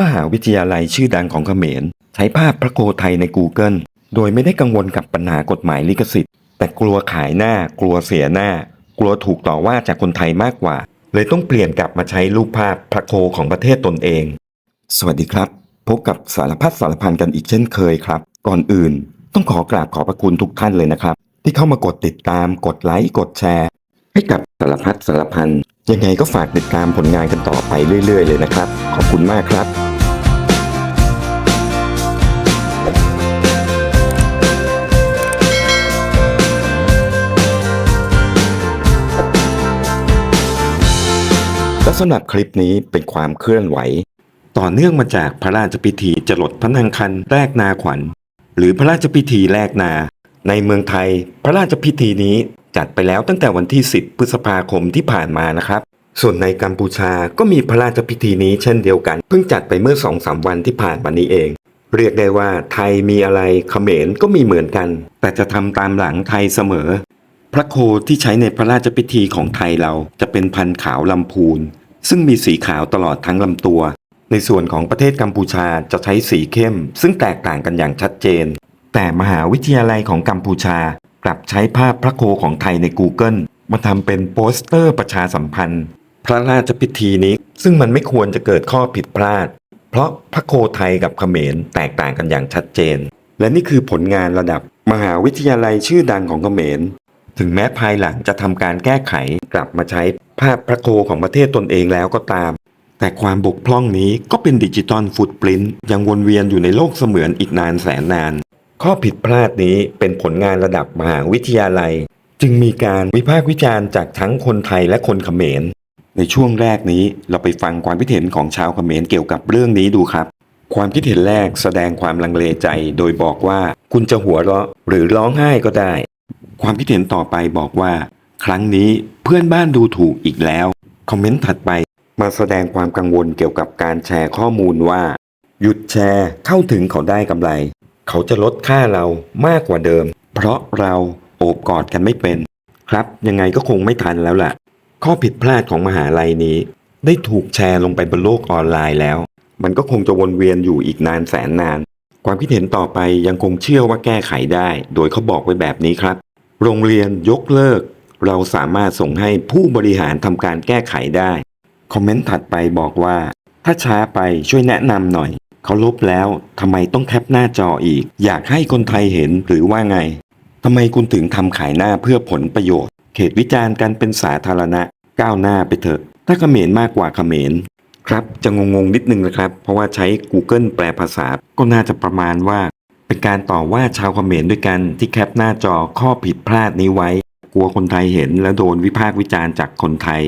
มหาวิทยาลัยชื่อดังของเขมร ใช้ภาพพระโคไทยใน Google โดยไม่ได้กังวลกับปัญหากฎหมายลิขสิทธิ์ แต่กลัวขายหน้ากลัวเสียหน้า กลัวถูกต่อว่าจากคนไทยมากกว่า เลยต้องเปลี่ยนกลับมาใช้รูปภาพพระโคของประเทศตนเอง สวัสดีครับ พบกับสารพัดสารพันกันอีกเช่นเคยครับ ก่อนอื่น ต้องขอกราบขอบพระคุณทุกท่านเลยนะครับ ที่เข้ามากดติดตามกดไลค์กดแชร์ ให้กับสารพัดสารพันยังไงก็ฝากติดตามผลงานกันต่อไปเรื่อย ๆ เลยนะครับ ขอบคุณมากครับ สำหรับคลิปนี้เป็นความเคลื่อนไหว ต่อเนื่องมาจากพระราชพิธีจรดพระนางคันแรกนาขวัญ หรือพระราชพิธีแรกนา ในเมืองไทย พระราชพิธีนี้จัดไปแล้วตั้งแต่วันที่ 10 พฤษภาคมที่ผ่านมานะครับ ส่วนในกัมพูชาก็มีพระราชพิธีนี้เช่นเดียวกัน เพิ่งจัดไปเมื่อ2อสวันที่ผ่านมานี้เอง เรียกได้ว่าไทยมีอะไรเขมรก็มีเหมือนกัน แต่จะทำตามหลังไทยเสมอพระโคที่ใช้ในพระราชพิธีของไทยเราจะเป็นพันขาวลำพูน ซึ่งมีสีขาวตลอดทั้งลำตัว ในส่วนของประเทศกัมพูชาจะใช้สีเข้ม ซึ่งแตกต่างกันอย่างชัดเจน แต่มหาวิทยาลัยของกัมพูชากลับใช้ภาพพระโคของไทยใน Google มาทำเป็นโปสเตอร์ประชาสัมพันธ์ พระราชพิธีนี้ ซึ่งมันไม่ควรจะเกิดข้อผิดพลาด เพราะพระโคไทยกับเขมรแตกต่างกันอย่างชัดเจน และนี่คือผลงานระดับมหาวิทยาลัยชื่อดังของเขมร ถึงแม้ภายหลังจะทำการแก้ไขกลับมาใช้ภาพพระโคของประเทศตนเองแล้วก็ตาม แต่ความบกพร่องนี้ก็เป็นดิจิตอลฟุตปรินต์ยังวนเวียนอยู่ในโลกเสมือนอีกนานแสนนาน ข้อผิดพลาดนี้เป็นผลงานระดับมหาวิทยาลัย จึงมีการวิพากษ์วิจารณ์จากทั้งคนไทยและคนเขมร ในช่วงแรกนี้เราไปฟังความคิดเห็นของชาวเขมรเกี่ยวกับเรื่องนี้ดูครับความคิดเห็นแรกแสดงความลังเลใจโดยบอกว่า คุณจะหัวเราะหรือร้องไห้ก็ได้ ความคิดเห็นต่อไปบอกว่า ครั้งนี้เพื่อนบ้านดูถูกอีกแล้ว คอมเมนต์ถัดไปมาแสดงความกังวลเกี่ยวกับการแชร์ข้อมูลว่า หยุดแชร์เข้าถึงเขาได้กำไร เขาจะลดค่าเรามากกว่าเดิม เพราะเราโอบกอดกันไม่เป็น ครับยังไงก็คงไม่ทันแล้วล่ะ ข้อผิดพลาดของมหาลัยนี้ ได้ถูกแชร์ลงไปบนโลกออนไลน์แล้ว มันก็คงจะวนเวียนอยู่อีกนานแสนนาน ความคิดเห็นต่อไปยังคงเชื่อว่าแก้ไขได้ โดยเขาบอกไว้แบบนี้ครับ โรงเรียนยกเลิก เราสามารถส่งให้ผู้บริหารทำการแก้ไขได้ คอมเมนต์ถัดไปบอกว่า ถ้าช้าไปช่วยแนะนำหน่อย เขาลบแล้วทำไมต้องแคปหน้าจออีก อยากให้คนไทยเห็นหรือว่าไงทำไมคุณถึงทำขายหน้าเพื่อผลประโยชน์ เขตวิจารณ์กันเป็นสาธารณะ ก้าวหน้าไปเถอะ ถ้าเขมรมากกว่าเขมรครับ จะงงๆนิดนึงนะครับ เพราะว่าใช้ Google แปลภาษา ก็น่าจะประมาณว่า เป็นการต่อว่าชาวคอมเขมรด้วยกันที่แคปหน้าจอข้อผิดพลาดนี้ไว้ กลัวคนไทยเห็นแล้วโดนวิพากษ์วิจารณ์จากคนไทย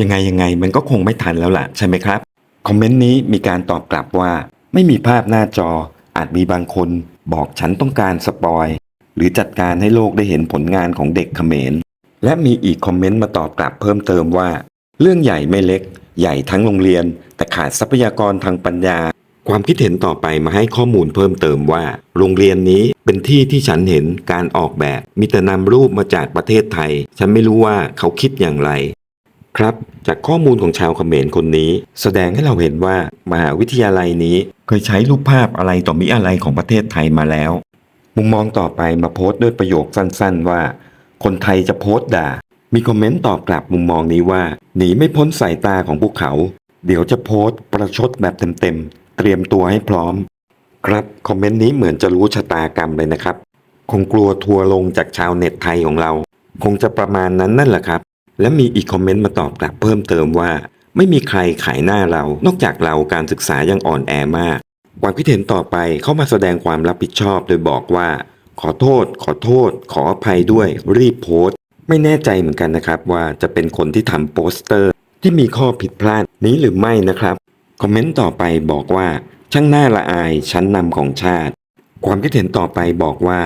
ยังไงยังไงมันก็คงไม่ทันแล้วล่ะใช่ไหมครับ คอมเมนต์นี้มีการตอบกลับว่า ไม่มีภาพหน้าจอ อาจมีบางคน บอกฉันต้องการสปอย หรือจัดการให้โลกได้เห็นผลงานของเด็กเขมร และมีอีกคอมเมนต์มาตอบกลับเพิ่มเติมว่า เรื่องใหญ่ไม่เล็ก ใหญ่ทั้งโรงเรียน แต่ขาดทรัพยากรทางปัญญา ความคิดเห็นต่อไปมาให้ข้อมูลเพิ่มเติมว่า โรงเรียนนี้เป็นที่ที่ฉันเห็นการออกแบบ มีแต่นำรูปมาจากประเทศไทย ฉันไม่รู้ว่าเขาคิดอย่างไร ครับ จากข้อมูลของชาวเขมรคนนี้ แสดงให้เราเห็นว่า มหาวิทยาลัยนี้เคยใช้รูปภาพอะไรต่อมิอะไรของประเทศไทยมาแล้ว มุมมองต่อไปมาโพสต์ด้วยประโยคสั้นๆ ว่า คนไทยจะโพสต์ด่า มีคอมเมนต์ตอบกลับมุมมองนี้ว่าหนีไม่พ้นสายตาของพวกเขา เดี๋ยวจะโพสต์ประชดแบบเต็มๆ เตรียมตัวให้พร้อม ครับคอมเมนต์นี้เหมือนจะรู้ชะตากรรมเลยนะครับ คงกลัวทัวร์ลงจากชาวเน็ตไทยของเรา คงจะประมาณนั้นนั่นแหละครับ และมีอีกคอมเมนต์มาตอบกลับเพิ่มเติมว่า ไม่มีใครขายหน้าเรา นอกจากเราการศึกษายังอ่อนแอมากความคิดเห็นต่อไปเข้ามาแสดงความรับผิดชอบโดยบอกว่า ขอโทษ ขอโทษ ขออภัยด้วย รีบโพสต์ ไม่แน่ใจเหมือนกันนะครับว่าจะเป็นคนที่ทำโปสเตอร์ ที่มีข้อผิดพลาดนี้หรือไม่นะครับ คอมเมนต์ต่อไปบอกว่า ช่างน่าละอายชั้นนำของชาติ ความคิดเห็นต่อไปบอกว่า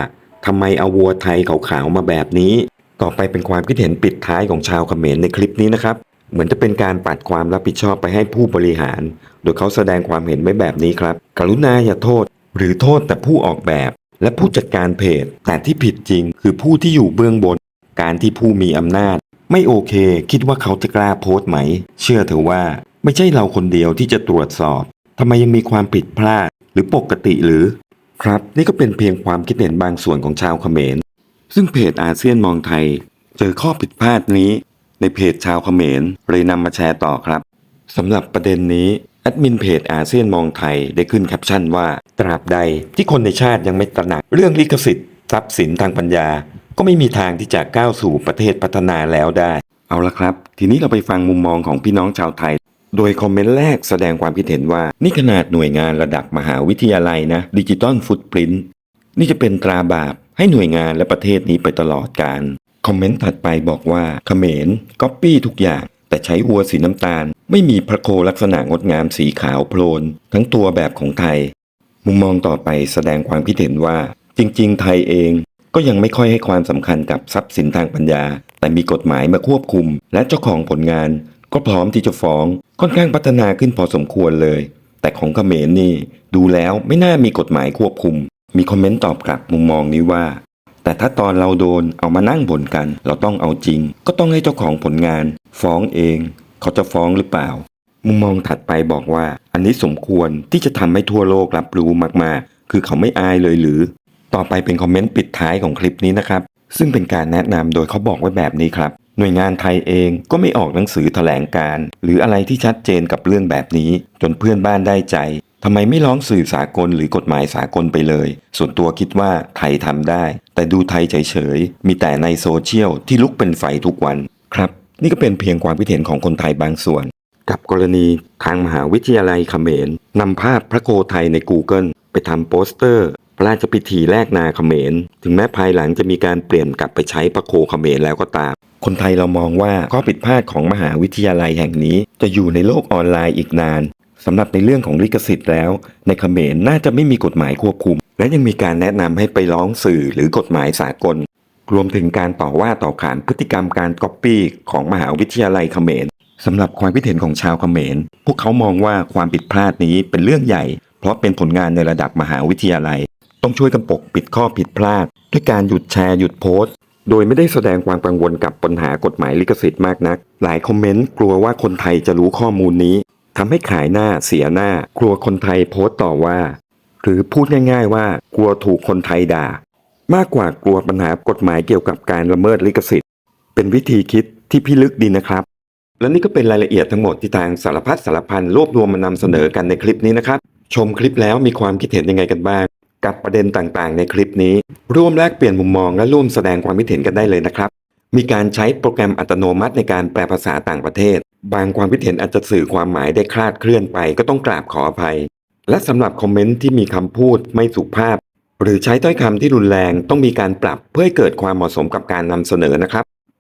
ทำไมเอาวัวไทยขาวๆมาแบบนี้ ต่อไปเป็นความคิดเห็นปิดท้ายของชาวเขมรในคลิปนี้นะครับ เหมือนจะเป็นการปัดความรับผิดชอบไปให้ผู้บริหาร โดยเขาแสดงความเห็นไว้แบบนี้ครับ กรุณาอย่าโทษ หรือโทษแต่ผู้ออกแบบ และผู้จัดการเพจ แต่ที่ผิดจริง คือผู้ที่อยู่เบื้องบน การที่ผู้มีอำนาจ ไม่โอเค คิดว่าเขาจะกล้าโพสต์ไหม เชื่อเถอะว่า ไม่ใช่เราคนเดียวที่จะตรวจสอบทำไมยังมีความผิดพลาดหรือปกติหรือ ครับ นี่ก็เป็นเพียงความคิดเห็นบางส่วนของชาวเขมร ซึ่งเพจอาเซียนมองไทย เจอข้อผิดพลาดนี้ ในเพจชาวเขมรเลยนำมาแชร์ต่อครับสำหรับประเด็นนี้แอดมินเพจอาเซียนมองไทยได้ขึ้นแคปชั่นว่า ตราบใดที่คนในชาติยังไม่ตระหนักเรื่องลิขสิทธิ์ทรัพย์สินทางปัญญา ก็ไม่มีทางที่จะก้าวสู่ประเทศพัฒนาแล้วได้ เอาละครับ ทีนี้เราไปฟังมุมมองของพี่น้องชาวไทย โดยคอมเมนต์แรกแสดงความคิดเห็นว่า นี่ขนาดหน่วยงานระดับมหาวิทยาลัยนะดิจิตอลฟุตปรินต์นี่จะเป็นตราบาปให้หน่วยงานและประเทศนี้ไปตลอดการ คอมเมนต์ถัดไปบอกว่าเขมรก๊อปปี้ทุกอย่าง แต่ใช้วัวสีน้ำตาล ไม่มีพระโคลักษณะงดงามสีขาวโพลน ทั้งตัวแบบของไทย มุมมองต่อไปแสดงความคิดเห็นว่า จริง ๆ ไทยเองก็ยังไม่ค่อยให้ความสำคัญกับทรัพย์สินทางปัญญา แต่มีกฎหมายมาควบคุม และเจ้าของผลงาน ก็พร้อมที่จะฟ้อง ค่อนข้างพัฒนาขึ้นพอสมควรเลย แต่ของเขมรนี่ ดูแล้วไม่น่ามีกฎหมายควบคุม มีคอมเมนต์ตอบกลับมุมมองนี้ว่า แต่ถ้าตอนเราโดนเอามานั่งบ่นกัน เราต้องเอาจริง ก็ต้องให้เจ้าของผลงาน ฟ้องเอง เขาจะฟ้องหรือเปล่า มุมมองถัดไปบอกว่า อันนี้สมควรที่จะทำให้ทั่วโลกรับรู้มากๆ คือเขาไม่อายเลยหรือ ต่อไปเป็นคอมเมนต์ปิดท้ายของคลิปนี้นะครับซึ่งเป็นการแนะนำโดยเขาบอกไว้แบบนี้ครับ หน่วยงานไทยเองก็ไม่ออกหนังสือแถลงการ หรืออะไรที่ชัดเจนกับเรื่องแบบนี้ จนเพื่อนบ้านได้ใจทำไมไม่ร้องสื่อสากลหรือกฎหมายสากลไปเลย ส่วนตัวคิดว่าไทยทำได้ แต่ดูไทยเฉยๆ มีแต่ในโซเชียลที่ลุกเป็นไฟทุกวัน ครับ นี่ก็เป็นเพียงความคิดเห็นของคนไทยบางส่วน กับกรณีทางมหาวิทยาลัยเขมรนำภาพพระโคไทยใน Google ไปทำโปสเตอร์ พระราชพิธีแลกนาเขมร ถึงแม้ภายหลังจะมีการเปลี่ยนกลับไปใช้พระโคเขมรแล้วก็ตาม คนไทยเรามองว่าข้อผิดพลาดของมหาวิทยาลัยแห่งนี้ จะอยู่ในโลกออนไลน์อีกนานสำหรับในเรื่องของลิขสิทธิ์แล้ว ในเขมรน่าจะไม่มีกฎหมายควบคุม และยังมีการแนะนำให้ไปร้องสื่อหรือกฎหมายสากล รวมถึงการต่อว่าต่อขานพฤติกรรมการก๊อปปี้ของมหาวิทยาลัยเขมรสำหรับความคิดเห็นของชาวเขมร พวกเขามองว่าความผิดพลาดนี้เป็นเรื่องใหญ่ เพราะเป็นผลงานในระดับมหาวิทยาลัย ต้องช่วยกันปกปิดข้อผิดพลาด ด้วยการหยุดแชร์หยุดโพสต์ โดยไม่ได้แสดงความกังวลกับปัญหากฎหมายลิขสิทธิ์มากนัก หลายคอมเมนต์กลัวว่าคนไทยจะรู้ข้อมูลนี้ทำให้ขายหน้าเสียหน้า กลัวคนไทยโพสต์ต่อว่า หรือพูดง่าย ๆ ว่ากลัวถูกคนไทยด่า มากกว่ากลัวปัญหากฎหมายเกี่ยวกับการละเมิดลิขสิทธิ์ เป็นวิธีคิดที่พิลึกดีนะครับ และนี่ก็เป็นรายละเอียดทั้งหมดที่ทางสารพัดสารพันรวบรวมมานำเสนอกันในคลิปนี้นะครับ ชมคลิปแล้วมีความคิดเห็นยังไงกันบ้าง กับประเด็นต่างๆ ในคลิปนี้ ร่วมแลกเปลี่ยนมุมมองและร่วมแสดงความคิดเห็นกันได้เลยนะครับ มีการใช้โปรแกรมอัตโนมัติในการแปลภาษาต่างประเทศ บางความคิดเห็นอาจจะสื่อความหมายได้คลาดเคลื่อนไปก็ต้องกราบขออภัย และสำหรับคอมเมนต์ที่มีคำพูดไม่สุภาพ หรือใช้ถ้อยคำที่รุนแรงต้องมีการปรับเพื่อให้เกิดความเหมาะสมกับการนำเสนอนะครับ